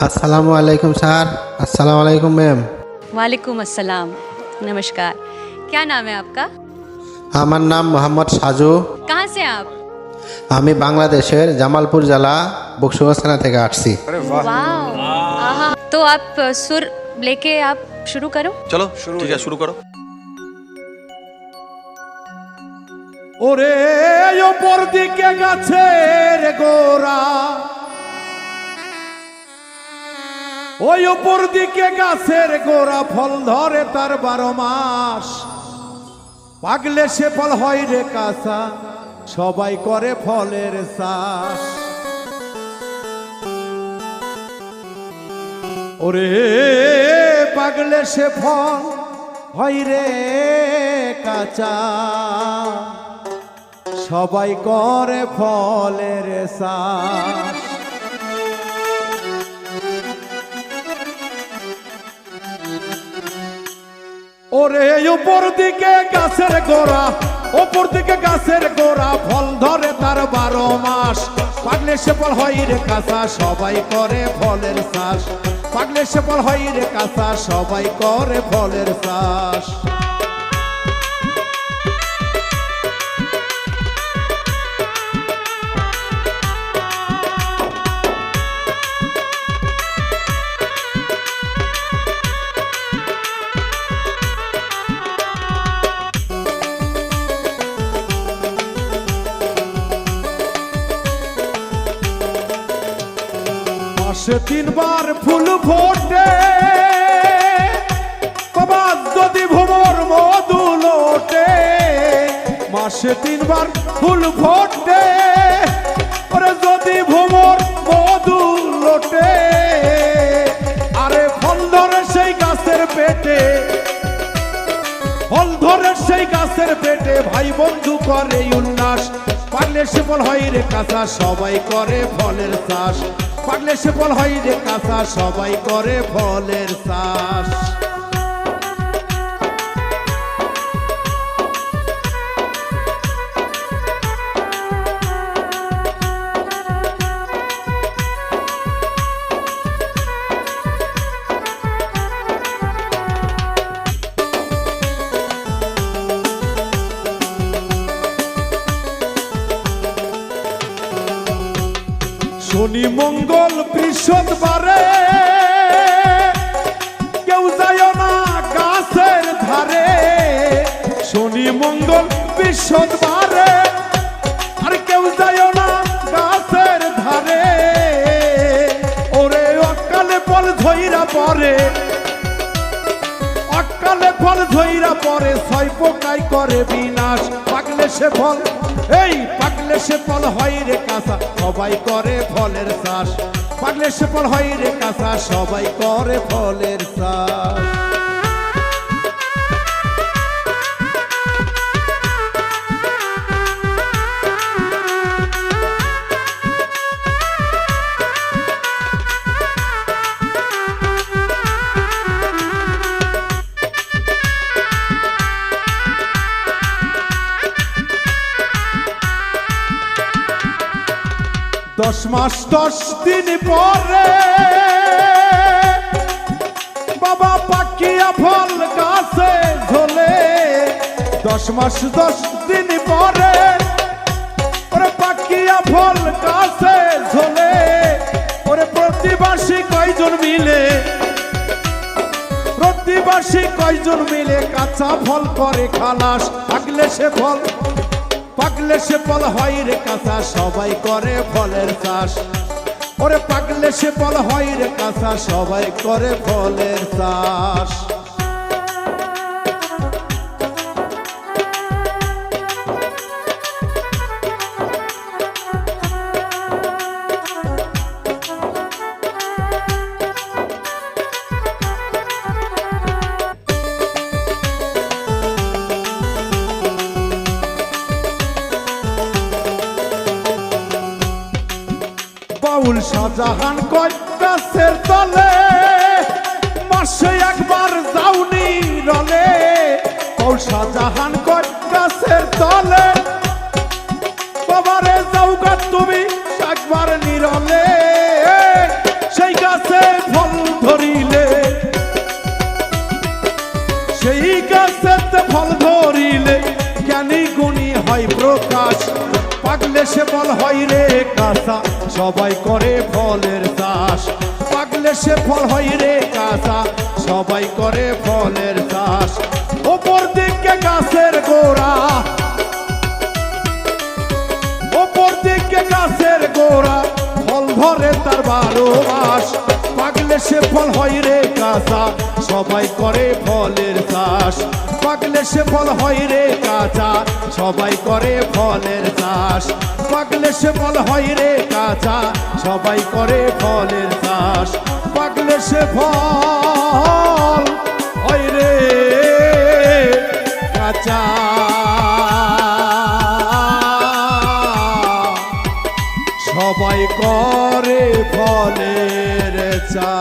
আসসালামু আলাইকুম স্যার আসসালামু আলাইকুম ম্যাম वालेकुम अस्सलाम नमस्कार क्या नाम है आपका আমার नाम मोहम्मद साजू कहाँ से हैं आप আমি বাংলাদেশের জামালপুর জেলা বকশুগঞ্জ থানা থেকে আসছি वाह आहा तो आप अ, सुर लेके आप शुरू करो চলো ঠিক আছে শুরু করো ওরে ওপর দিকে গাছের গোড়া ওই ওপর দিকে গাছের গোড়া ফল ধরে তার বারো মাস। পাগলে সে ফল হয় রে কাঁচা, সবাই করে ফলের চাষ। ওরে পাগলে সে ফল হয় রে কাঁচা, সবাই করে ফলের চাষ। ওরে, উপর দিকে গাছের গোড়া, উপর দিকে গাছের গোড়া, ফল ধরে তার বারো মাস। পাগলে সে ফল হয় রে কাঁচা, সবাই করে ফলের চাষ। পাগলে সে ফল হয় রে কাঁচা, সবাই করে ফলের চাষ। মাসে তিনবার ফুল ফোটে। যদি ভ্রমর মধু লোটে, মাসে তিনবার ফুল ফোটে। ওরে যদি ভ্রমর মধু লোটে, আরে ফল ধরে সেই গাছের পেটে, ফল ধরে সেই গাছের পেটে, ভাই বন্ধু করে উল্লাস পাগলে সে ফল হয় রে কাঁচা, সবাই করে ফলের চাষ। পাগলে সে ফল হয় রে কাঁচা সবাই করে ফলের চাষ। শনি মঙ্গল বৃহস্পতিবারে কেউ যায় না গাছের ধারে। শনি মঙ্গল বৃহস্পতিবারে আর কেউ যায় না গাছের ধারে। ওরে অকালে ফল ধইরা পরে, অকালে ফল ধইরা পরে, ছয় পোকাই করে বিনাশ। সে ফল, এই পাগলে সে ফল হয় রে কাঁচা, সবাই করে ফলের চাষ। পাগলে সে ফল হয় রে কাঁচা, সবাই করে ফলের চাষ। দশ মাস, দশ দিন পরে বাবা পাকিয়া ফল গাছে ঝোলে। দশ মাস, দশ দিন পরে ওরে পাকিয়া ফল গাছে ঝোলে। ওরে প্রতিবাসী কয়জন মিলে, প্রতিবাসী কয়জন মিলে কাঁচা ফল করে খালাস। পাকলে সে ফল পাকলে সে ফল হয় রে কাঁচা, সবাই করে ফলের চাষ। ওরে পাকলে সে ফল হয় রে কাঁচা, সবাই করে ফলের চাষ। বাউল সাজাহান কয়ের তলে মাসে একবার যাওনি রলে, বাউল সাজাহান কয়ের তলে বাবারে যাওগা তুমি একবার নিরলে, সেই গাছে ফল ধরিলে। সেই গাছে ফল পাগলে বল হয় রে কাঁচা, সবাই করে ফলের চাষ। পাগলে সে ফল হয় রে কাঁচা, সবাই করে ফলের চাষ। ওপর দিকে গাছের গোড়া। ওপর দিকে গাছের গোড়া, ফল ধরে তার বারো মাস পাগলে সে ফল হয় রে কাঁচা, সবাই করে ফলের চাষ। পাগলে সে ফল হয় রে কাঁচা, সবাই করে ফলের চাষ। পাগলে সে ফল হয় রে কাঁচা, সবাই করে ফলের চাষ। পাগলে সে ফল হয় রে কাঁচা। সবাই করে ফলের চা